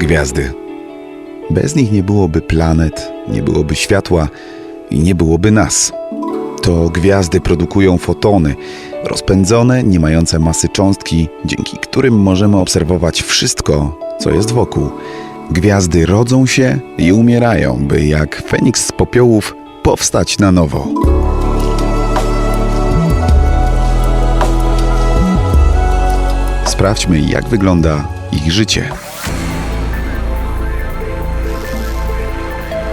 gwiazdy. Bez nich nie byłoby planet, nie byłoby światła i nie byłoby nas. To gwiazdy produkują fotony, rozpędzone, nie mające masy cząstki, dzięki którym możemy obserwować wszystko, co jest wokół. Gwiazdy rodzą się i umierają, by jak Feniks z popiołów powstać na nowo. Sprawdźmy, jak wygląda ich życie.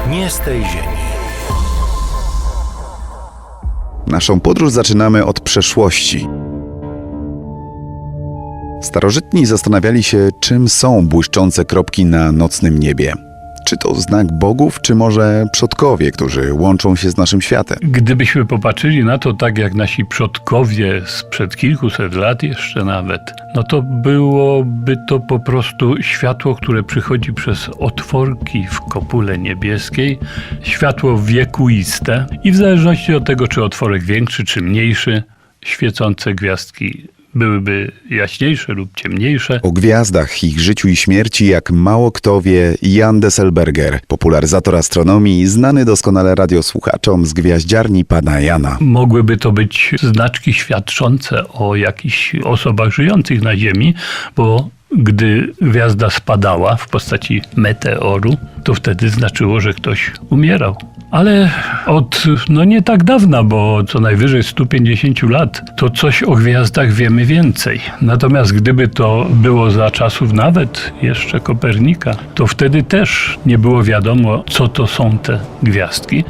Nie z tej ziemi. Naszą podróż zaczynamy od przeszłości. Starożytni zastanawiali się, czym są błyszczące kropki na nocnym niebie. Czy to znak bogów, czy może przodkowie, którzy łączą się z naszym światem? Gdybyśmy popatrzyli na to tak jak nasi przodkowie sprzed kilkuset lat jeszcze nawet, no to byłoby to po prostu światło, które przychodzi przez otworki w kopule niebieskiej, światło wiekuiste i w zależności od tego, czy otworek większy, czy mniejszy, świecące gwiazdki byłyby jaśniejsze lub ciemniejsze. O gwiazdach, ich życiu i śmierci, jak mało kto wie, Jan Desselberger, popularyzator astronomii, znany doskonale radiosłuchaczom z gwiaździarni pana Jana. Mogłyby to być znaczki świadczące o jakichś osobach żyjących na Ziemi, bo gdy gwiazda spadała w postaci meteoru, to wtedy znaczyło, że ktoś umierał. Ale od no nie tak dawna, bo co najwyżej 150 lat, to coś o gwiazdach wiemy więcej. Natomiast gdyby to było za czasów nawet jeszcze Kopernika, to wtedy też nie było wiadomo, co to są te gwiazdki.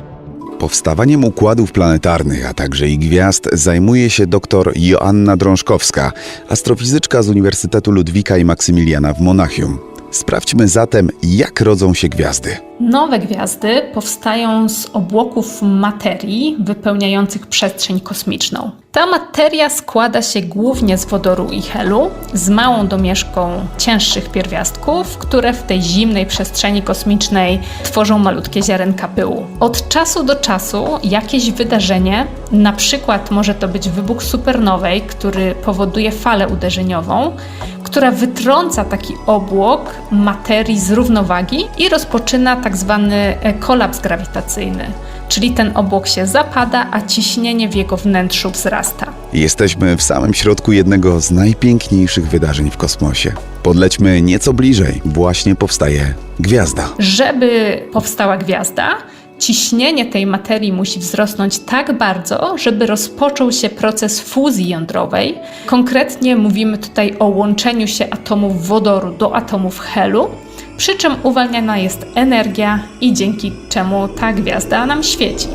Powstawaniem układów planetarnych, a także i gwiazd zajmuje się dr Joanna Drążkowska, astrofizyczka z Uniwersytetu Ludwika i Maksymiliana w Monachium. Sprawdźmy zatem, jak rodzą się gwiazdy. Nowe gwiazdy powstają z obłoków materii wypełniających przestrzeń kosmiczną. Ta materia składa się głównie z wodoru i helu, z małą domieszką cięższych pierwiastków, które w tej zimnej przestrzeni kosmicznej tworzą malutkie ziarenka pyłu. Od czasu do czasu jakieś wydarzenie, na przykład może to być wybuch supernowej, który powoduje falę uderzeniową, która wytrąca taki obłok materii z równowagi i rozpoczyna tak zwany e, kolaps grawitacyjny, czyli ten obłok się zapada, a ciśnienie w jego wnętrzu wzrasta. Jesteśmy w samym środku jednego z najpiękniejszych wydarzeń w kosmosie. Podlećmy nieco bliżej, właśnie powstaje gwiazda. Żeby powstała gwiazda, ciśnienie tej materii musi wzrosnąć tak bardzo, żeby rozpoczął się proces fuzji jądrowej. Konkretnie mówimy tutaj o łączeniu się atomów wodoru do atomów helu, przy czym uwalniana jest energia i dzięki czemu ta gwiazda nam świeci.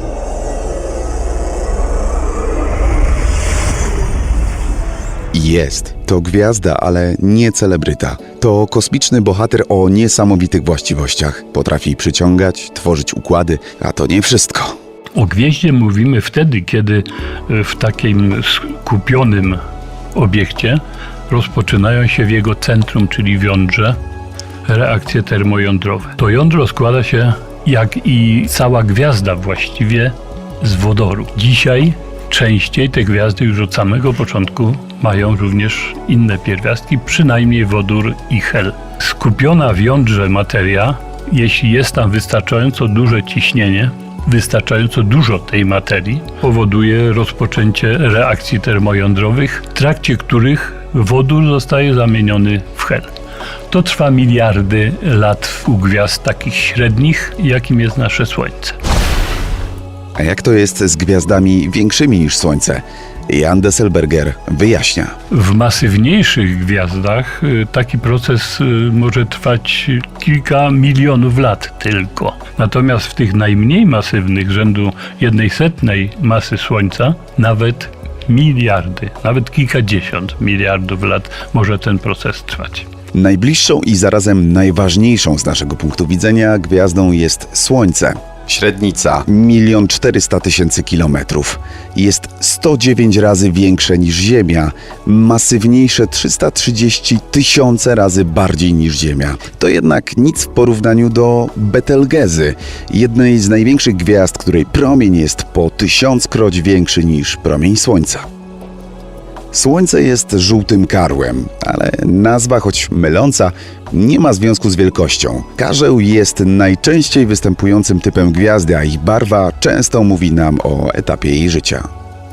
Jest. To gwiazda, ale nie celebryta. To kosmiczny bohater o niesamowitych właściwościach. Potrafi przyciągać, tworzyć układy, a to nie wszystko. O gwieździe mówimy wtedy, kiedy e, w takim skupionym obiekcie rozpoczynają się w jego centrum, czyli w jądrze, reakcje termojądrowe. To jądro składa się, jak i cała gwiazda właściwie, z wodoru. Dzisiaj częściej te gwiazdy już od samego początku mają również inne pierwiastki, przynajmniej wodór i hel. Skupiona w jądrze materia, jeśli jest tam wystarczająco duże ciśnienie, wystarczająco dużo tej materii, powoduje rozpoczęcie reakcji termojądrowych, w trakcie których wodór zostaje zamieniony w hel. To trwa miliardy lat u gwiazd takich średnich, jakim jest nasze Słońce. A jak to jest z gwiazdami większymi niż Słońce? Jan Desselberger wyjaśnia. W masywniejszych gwiazdach y, taki proces y, może trwać kilka milionów lat tylko. Natomiast w tych najmniej masywnych, rzędu jednej setnej masy Słońca, nawet miliardy, nawet kilkadziesiąt miliardów lat może ten proces trwać. Najbliższą i zarazem najważniejszą z naszego punktu widzenia gwiazdą jest Słońce. Średnica 1 400 tysięcy kilometrów. Jest 109 razy większe niż Ziemia, masywniejsze 330 tysiące razy bardziej niż Ziemia. To jednak nic w porównaniu do Betelgezy, jednej z największych gwiazd, której promień jest po tysiąckroć większy niż promień Słońca. Słońce jest żółtym karłem, ale nazwa, choć myląca, nie ma związku z wielkością. Karzeł jest najczęściej występującym typem gwiazdy, a ich barwa często mówi nam o etapie jej życia.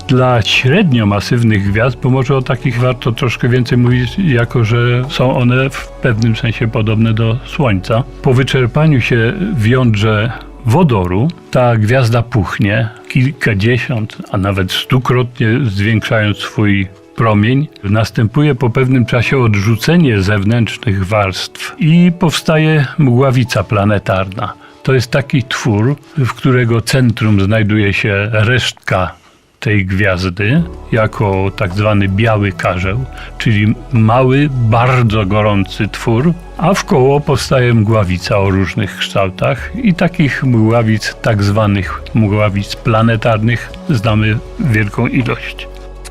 Dla średnio masywnych gwiazd, bo może o takich warto troszkę więcej mówić, jako że są one w pewnym sensie podobne do Słońca. Po wyczerpaniu się w jądrze wodoru ta gwiazda puchnie kilkadziesiąt, a nawet stukrotnie zwiększając swój promień. Następuje po pewnym czasie odrzucenie zewnętrznych warstw i powstaje mgławica planetarna. To jest taki twór, w którego centrum znajduje się resztka tej gwiazdy jako tak zwany biały karzeł, czyli mały, bardzo gorący twór, a w koło powstaje mgławica o różnych kształtach i takich mgławic, tak zwanych mgławic planetarnych znamy wielką ilość.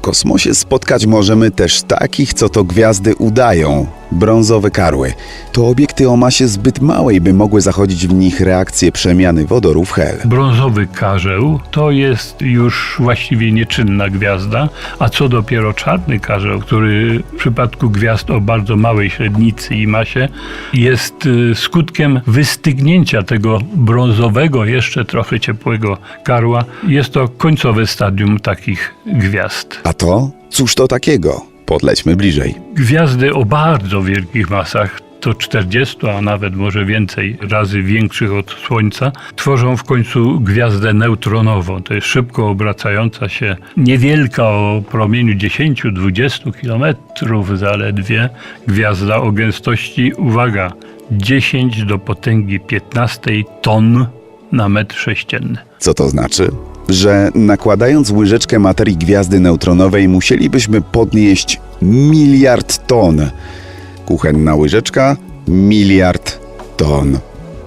Kosmosie spotkać możemy też takich, co to gwiazdy udają brązowe karły. To obiekty o masie zbyt małej, by mogły zachodzić w nich reakcje przemiany wodoru w hel. Brązowy karzeł to jest już właściwie nieczynna gwiazda, a co dopiero czarny karzeł, który w przypadku gwiazd o bardzo małej średnicy i masie jest y, skutkiem wystygnięcia tego brązowego, jeszcze trochę ciepłego karła. Jest to końcowe stadium takich gwiazd. A to? Cóż to takiego? Podlećmy bliżej. Gwiazdy o bardzo wielkich masach, to 40, a nawet może więcej razy większych od Słońca, tworzą w końcu gwiazdę neutronową. To jest szybko obracająca się, niewielka o promieniu 10-20 km zaledwie, gwiazda o gęstości, uwaga, 10 do potęgi 15 ton na metr sześcienny. Co to znaczy? Że nakładając łyżeczkę materii gwiazdy neutronowej musielibyśmy podnieść miliard ton. Kuchenna łyżeczka miliard ton.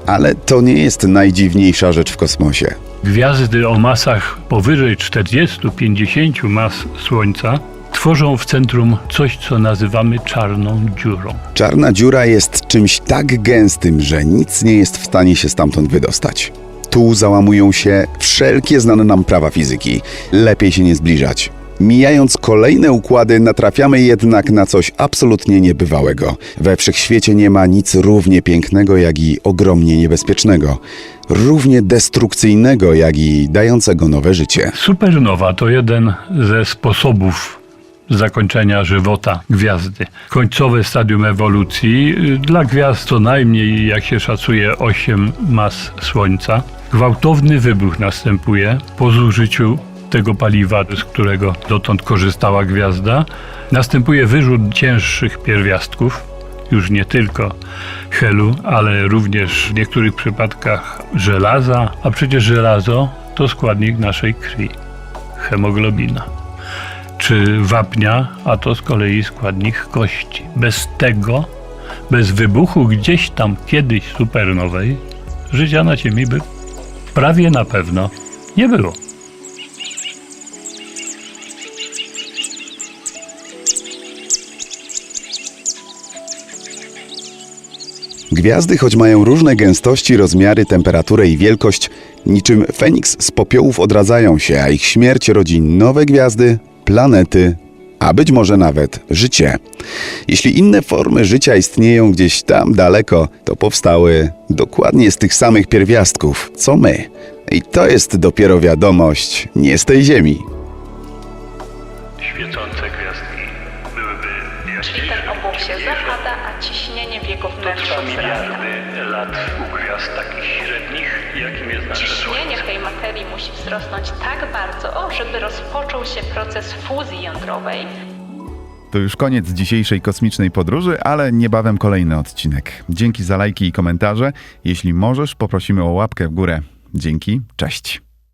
Ale to nie jest najdziwniejsza rzecz w kosmosie. Gwiazdy o masach powyżej 40-50 mas Słońca tworzą w centrum coś, co nazywamy czarną dziurą. Czarna dziura jest czymś tak gęstym, że nic nie jest w stanie się stamtąd wydostać. Tu załamują się wszelkie znane nam prawa fizyki. Lepiej się nie zbliżać. Mijając kolejne układy, natrafiamy jednak na coś absolutnie niebywałego. We wszechświecie nie ma nic równie pięknego, jak i ogromnie niebezpiecznego. Równie destrukcyjnego, jak i dającego nowe życie. Supernowa to jeden ze sposobów zakończenia żywota gwiazdy. Końcowe stadium ewolucji y, dla gwiazd co najmniej, jak się szacuje, 8 mas Słońca. Gwałtowny wybuch następuje po zużyciu tego paliwa, z którego dotąd korzystała gwiazda. Następuje wyrzut cięższych pierwiastków, już nie tylko helu, ale również w niektórych przypadkach żelaza, a przecież żelazo to składnik naszej krwi, hemoglobina czy wapnia, a to z kolei składnik kości. Bez tego, bez wybuchu gdzieś tam kiedyś supernowej, życia na Ziemi by prawie na pewno nie było. Gwiazdy, choć mają różne gęstości, rozmiary, temperaturę i wielkość, niczym Feniks z popiołów odradzają się, a ich śmierć rodzi nowe gwiazdy, planety, a być może nawet życie. Jeśli inne formy życia istnieją gdzieś tam daleko, to powstały dokładnie z tych samych pierwiastków, co my. I to jest dopiero wiadomość nie z tej Ziemi. Świecące gwiazdki byłyby Czyli ten obłok się zapada, a ciśnienie w jego wnętrzu wzrasta. lat musi wzrosnąć tak bardzo, żeby rozpoczął się proces fuzji jądrowej. To już koniec dzisiejszej kosmicznej podróży, ale niebawem kolejny odcinek. Dzięki za lajki i komentarze. Jeśli możesz, poprosimy o łapkę w górę. Dzięki, cześć.